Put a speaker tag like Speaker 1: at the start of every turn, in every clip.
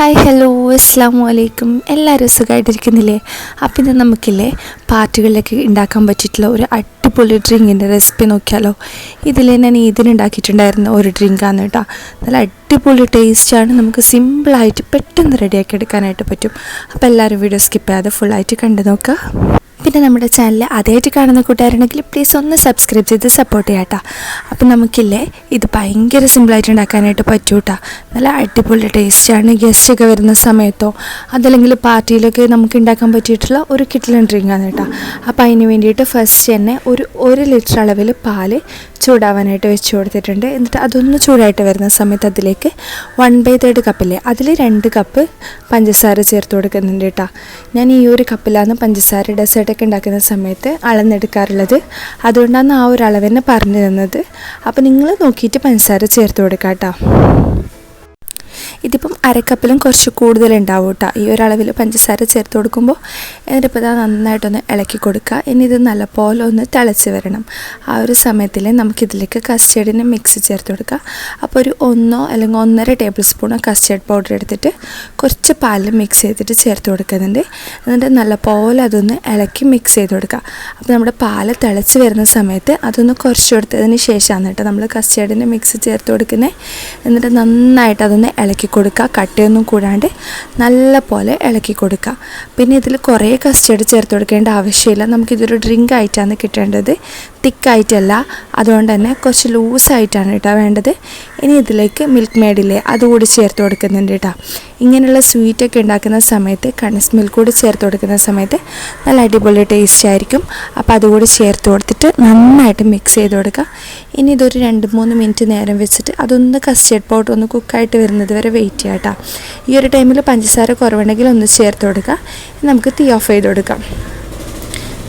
Speaker 1: Hi hello അസ്സാമു വലൈക്കും എല്ലാവരും സുഖമായിട്ടിരിക്കുന്നില്ലേ അപ്പം ഇന്ന് നമുക്കില്ലേ പാർട്ടികളിലൊക്കെ ഉണ്ടാക്കാൻ പറ്റിയിട്ടുള്ള ഒരു അടിപൊളി ഡ്രിങ്കിന്റെ റെസിപ്പി നോക്കിയാലോ. ഇതിൽ ഞാൻ ഇതിനുണ്ടാക്കിയിട്ടുണ്ടായിരുന്ന ഒരു ഡ്രിങ്കാണ് കേട്ടോ. നല്ല അടിപൊളി ടേസ്റ്റാണ് നമുക്ക് സിമ്പിളായിട്ട് പെട്ടെന്ന് റെഡിയാക്കി എടുക്കാനായിട്ട് പറ്റും. അപ്പോൾ എല്ലാവരും വീഡിയോ സ്കിപ്പ് ചെയ്യാതെ ഫുള്ളായിട്ട് കണ്ടു നോക്കുക പിന്നെ നമ്മുടെ ചാനൽ ആദ്യമായിട്ട് കാണുന്ന കൂട്ടുകാരുണ്ടെങ്കിൽ പ്ലീസ് ഒന്ന് സബ്സ്ക്രൈബ് ചെയ്ത് സപ്പോർട്ട് ചെയ്യാം കേട്ടോ അപ്പം നമുക്കില്ലേ ഇത് ഭയങ്കര സിമ്പിളായിട്ട് ഉണ്ടാക്കാനായിട്ട് പറ്റൂ കേട്ടോ നല്ല അടിപൊളി ടേസ്റ്റാണ് ഗസ്റ്റ് ഒക്കെ വരുന്ന സമയത്തോ അതല്ലെങ്കിൽ പാർട്ടിയിലൊക്കെ നമുക്ക് ഉണ്ടാക്കാൻ പറ്റിയിട്ടുള്ള ഒരു കിട്ടിലൻ ഡ്രിങ്കാണ് കേട്ടോ അപ്പോൾ അതിന് വേണ്ടിയിട്ട് ഫസ്റ്റ് തന്നെ ഒരു ഒരു ലിറ്റർ അളവിൽ പാൽ ചൂടാവാനായിട്ട് വെച്ച് കൊടുത്തിട്ടുണ്ട്. എന്നിട്ട് അതൊന്ന് ചൂടായിട്ട് വരുന്ന സമയത്ത് അതിലേക്ക് വൺ ബൈ തേർഡ് കപ്പില്ലേ അതിൽ രണ്ട് കപ്പ് പഞ്ചസാര ചേർത്ത് കൊടുക്കുന്നുണ്ട് കേട്ടോ ഞാൻ ഈ ഒരു കപ്പിലാണ് പഞ്ചസാര ഡെസേർട്ടൊക്കെ ഉണ്ടാക്കുന്ന സമയത്ത് അളന്നെടുക്കാറുള്ളത്. അതുകൊണ്ടാണ് ആ ഒരു അളവ് തന്നെ പറഞ്ഞു തന്നത്. അപ്പോൾ നിങ്ങൾ നോക്കിയിട്ട് പഞ്ചസാര ചേർത്ത് കൊടുക്കാം കേട്ടോ ഇതിപ്പം അരക്കപ്പിലും കുറച്ച് കൂടുതൽ ഉണ്ടാവും കേട്ടോ ഈ ഒരളവിൽ പഞ്ചസാര ചേർത്ത് കൊടുക്കുമ്പോൾ എന്നിട്ടിപ്പോൾ ഇതാ നന്നായിട്ടൊന്ന് ഇളക്കി കൊടുക്കുക. ഇനി ഇത് നല്ലപോലെ ഒന്ന് തിളച്ച് വരണം. ആ ഒരു സമയത്തിൽ നമുക്കിതിലേക്ക് കസ്റ്റേർഡിനെ മിക്സ് ചേർത്ത് കൊടുക്കുക. അപ്പോൾ ഒരു ഒന്നോ അല്ലെങ്കിൽ ഒന്നര ടേബിൾ സ്പൂണോ കസ്റ്റേർഡ് പൗഡർ എടുത്തിട്ട് കുറച്ച് പാലിൽ മിക്സ് ചെയ്തിട്ട് ചേർത്ത് കൊടുക്കുന്നുണ്ട്. എന്നിട്ട് നല്ലപോലെ അതൊന്ന് ഇളക്കി മിക്സ് ചെയ്ത് കൊടുക്കുക. അപ്പോൾ നമ്മുടെ പാൽ തിളച്ച് വരുന്ന സമയത്ത് അതൊന്ന് കുറച്ച് കൊടുത്തതിന് ശേഷമാണ് കേട്ടോ നമ്മൾ കസ്റ്റേർഡിന് മിക്സ് ചേർത്ത് കൊടുക്കുന്നത്. എന്നിട്ട് നന്നായിട്ട് അതൊന്ന് ഇളക്കി കൊടുക്കുക. കട്ടയൊന്നും കൂടാണ്ട് നല്ല പോലെ ഇളക്കി കൊടുക്കുക. പിന്നെ ഇതിൽ കുറേ കസ്റ്റേർഡ് ചേർത്ത് കൊടുക്കേണ്ട ആവശ്യമില്ല. നമുക്കിതൊരു ഡ്രിങ്ക് ആയിട്ടാണ് കിട്ടേണ്ടത്. തിക്കായിട്ടല്ല അതുകൊണ്ട് തന്നെ കുറച്ച് ലൂസായിട്ടാണ് കേട്ടോ വേണ്ടത്. ഇനി ഇതിലേക്ക് മിൽക്ക് മേഡില്ലേ അതുകൂടി ചേർത്ത് കൊടുക്കുന്നുണ്ട് കേട്ടോ ഇങ്ങനെയുള്ള സ്വീറ്റൊക്കെ ഉണ്ടാക്കുന്ന സമയത്ത് കണസ് മിൽക്ക് കൂടി ചേർത്ത് കൊടുക്കുന്ന സമയത്ത് നല്ല അടിപൊളി ടേസ്റ്റ് ആയിരിക്കും. അപ്പോൾ അതുകൂടി ചേർത്ത് കൊടുത്തിട്ട് നന്നായിട്ട് മിക്സ് ചെയ്ത് കൊടുക്കുക ഇനി ഇതൊരു രണ്ട് മൂന്ന് മിനിറ്റ് നേരം വെച്ചിട്ട് അതൊന്ന് കസ്റ്റേർഡ് പൗഡർ ഒന്ന് കുക്കായിട്ട് വരുന്നത് വരെ വെയിറ്റ് ചെയ്യാം കേട്ടോ ഈ ഒരു ടൈമിൽ പഞ്ചസാര കുറവുണ്ടെങ്കിൽ ഒന്ന് ചേർത്ത് കൊടുക്കുക നമുക്ക് തീ ഓഫ് ചെയ്ത് കൊടുക്കാം.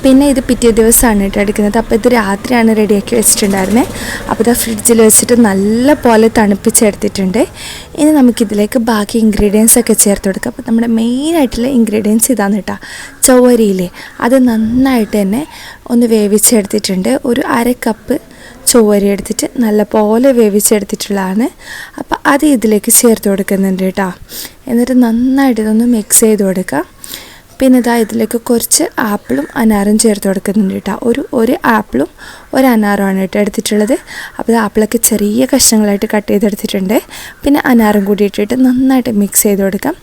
Speaker 1: പിന്നെ ഇത് പിറ്റേ ദിവസമാണ് കേട്ടോ എടുക്കുന്നത്. അപ്പോൾ ഇത് രാത്രിയാണ് റെഡിയാക്കി വെച്ചിട്ടുണ്ടായിരുന്നത് അപ്പോൾ ഇത് ഫ്രിഡ്ജിൽ വെച്ചിട്ട് നല്ല പോലെ തണുപ്പിച്ചെടുത്തിട്ടുണ്ട്. ഇനി നമുക്കിതിലേക്ക് ബാക്കി ഇൻഗ്രീഡിയൻസ് ഒക്കെ ചേർത്ത് കൊടുക്കാം. അപ്പോൾ നമ്മുടെ മെയിനായിട്ടുള്ള ഇൻഗ്രീഡിയൻസ് ഇതാണ് കേട്ടോ. ചൊവ്വരിയില്ലേ? അത് നന്നായിട്ട് തന്നെ ഒന്ന് വേവിച്ചെടുത്തിട്ടുണ്ട്. ഒരു അര കപ്പ് ചോരി എടുത്തിട്ട് നല്ല പോലെ വേവിച്ചെടുത്തിട്ടുള്ളതാണ്. അപ്പോൾ അത് ഇതിലേക്ക് ചേർത്ത് കൊടുക്കുന്നുണ്ട് കേട്ടോ. എന്നിട്ട് നന്നായിട്ട് ഇതൊന്ന് മിക്സ് ചെയ്ത് കൊടുക്കുക. പിന്നെ ഇതാ ഇതിലേക്ക് കുറച്ച് ആപ്പിളും അനാറും ചേർത്ത് കൊടുക്കുന്നുണ്ട് കേട്ടോ. ഒരു ഒരു ആപ്പിളും ഒരു അനാറുമാണ് കേട്ടോ എടുത്തിട്ടുള്ളത്. അപ്പോൾ ആപ്പിളൊക്കെ ചെറിയ കഷ്ണങ്ങളായിട്ട് കട്ട് ചെയ്തെടുത്തിട്ടുണ്ട്. പിന്നെ അനാറും കൂടി ഇട്ടിട്ട് നന്നായിട്ട് മിക്സ് ചെയ്ത് കൊടുക്കാം.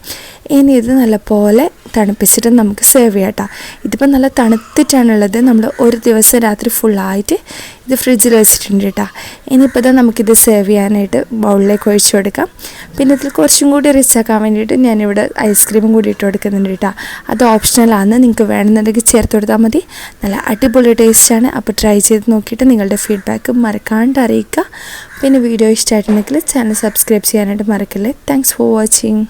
Speaker 1: ഇനി ഇത് നല്ലപോലെ തണുപ്പിച്ചിട്ട് നമുക്ക് സേവ് ചെയ്യാം കേട്ടോ. ഇതിപ്പോൾ നല്ല തണുത്തിട്ടാണുള്ളത് നമ്മൾ ഒരു ദിവസം രാത്രി ഫുള്ളായിട്ട് ഇത് ഫ്രിഡ്ജിൽ വെച്ചിട്ടുണ്ട് കേട്ടോ ഇനിയിപ്പോൾ ഇതാ നമുക്കിത് സെർവ് ചെയ്യാനായിട്ട് ബൗളിലേക്ക് ഒഴിച്ചു കൊടുക്കാം. പിന്നെ ഇതിൽ കുറച്ചും കൂടി റിച്ച് ആക്കാൻ വേണ്ടിയിട്ട് ഞാനിവിടെ ഐസ്ക്രീമും കൂടി ഇട്ട് കൊടുക്കുന്നുണ്ട് കേട്ടോ അത് ഓപ്ഷണലാണ് നിങ്ങൾക്ക് വേണമെന്നുണ്ടെങ്കിൽ ചേർത്ത് കൊടുത്താൽ മതി. നല്ല അടിപൊളി ടേസ്റ്റാണ് അപ്പോൾ ട്രൈ ചെയ്ത് നോക്കിയിട്ട് നിങ്ങളുടെ ഫീഡ്ബാക്ക് മറക്കാണ്ട് അറിയിക്കുക. പിന്നെ വീഡിയോ ഇഷ്ടമായിട്ടുണ്ടെങ്കിൽ ചാനൽ സബ്സ്ക്രൈബ് ചെയ്യാനായിട്ട് മറക്കല്ലേ. Thanks for watching